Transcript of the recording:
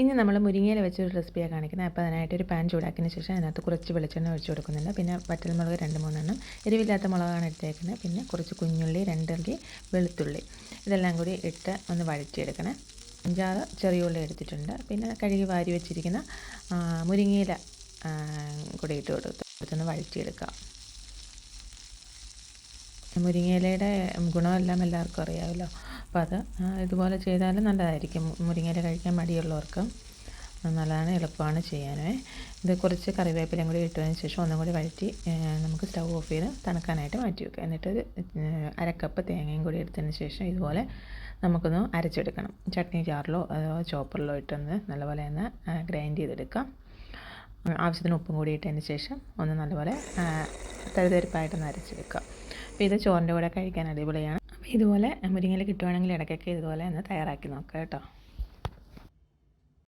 ഇനി നമ്മൾ മുരിങ്ങയില വെച്ചൊരു റെസിപ്പിയാണ് കാണിക്കുന്നത്. അപ്പോൾ അതിനായിട്ട് ഒരു പാൻ ചൂടാക്കിയതിന് ശേഷം അതിനകത്ത് കുറച്ച് വെളിച്ചെണ്ണ ഒഴിച്ച് കൊടുക്കുന്നുണ്ട്. പിന്നെ വറ്റൽമുളക് രണ്ട് മൂന്നെണ്ണം എരിവില്ലാത്ത മുളകാണ് എടുത്തേക്കുന്നത്. പിന്നെ കുറച്ച് കുഞ്ഞുള്ളി രണ്ടല്ലി വെളുത്തുള്ളി ഇതെല്ലാം കൂടി ഇട്ട് ഒന്ന് വഴറ്റിയെടുക്കണേ. അഞ്ചാറ് ചെറിയ ഉള്ളി എടുത്തിട്ടുണ്ട്. പിന്നെ കഴുകി വാരി വെച്ചിരിക്കുന്ന മുരിങ്ങയില കൂടി ഇട്ട് കൊടുത്ത് ഒന്ന് വഴറ്റിയെടുക്കുക മുരിങ്ങയിലയുടെ ഗുണമെല്ലാം എല്ലാവർക്കും അറിയാമല്ലോ. അപ്പോൾ അത് ഇതുപോലെ ചെയ്താലും നല്ലതായിരിക്കും. മുരിങ്ങയില കഴിക്കാൻ മടിയുള്ളവർക്ക് നല്ലതാണ് എളുപ്പമാണ് ചെയ്യാനേ. ഇത് കുറച്ച് കറിവേപ്പിലയും കൂടി ഇട്ടതിന് ശേഷം ഒന്നും കൂടി വഴറ്റി നമുക്ക് സ്റ്റൗ ഓഫ് ചെയ്ത് തണുക്കാനായിട്ട് മാറ്റി വെക്കുക എന്നിട്ട് അരക്കപ്പ് തേങ്ങയും കൂടി എടുത്തതിന് ശേഷം ഇതുപോലെ നമുക്കൊന്ന് അരച്ചെടുക്കണം. ചട്നി ജാറിലോ അതോ ചോപ്പറിലോ ഇട്ടൊന്ന് നല്ലപോലെ ഒന്ന് ഗ്രൈൻഡ് ചെയ്തെടുക്കാം. ആവശ്യത്തിന് ഉപ്പും കൂടി ഇട്ടതിന് ശേഷം ഒന്ന് നല്ലപോലെ തരിതരിപ്പായിട്ടൊന്ന് അരച്ചെടുക്കുക അപ്പോൾ ഇത് ചോറിന്റെ കൂടെ കഴിക്കാൻ അടിപൊളിയാണ്. ഇതുപോലെ മുരിങ്ങയില കിട്ടുവാണെങ്കിൽ ഇടയ്ക്കൊക്കെ ഇതുപോലെ ഒന്ന് തയ്യാറാക്കി നോക്കുക കേട്ടോ.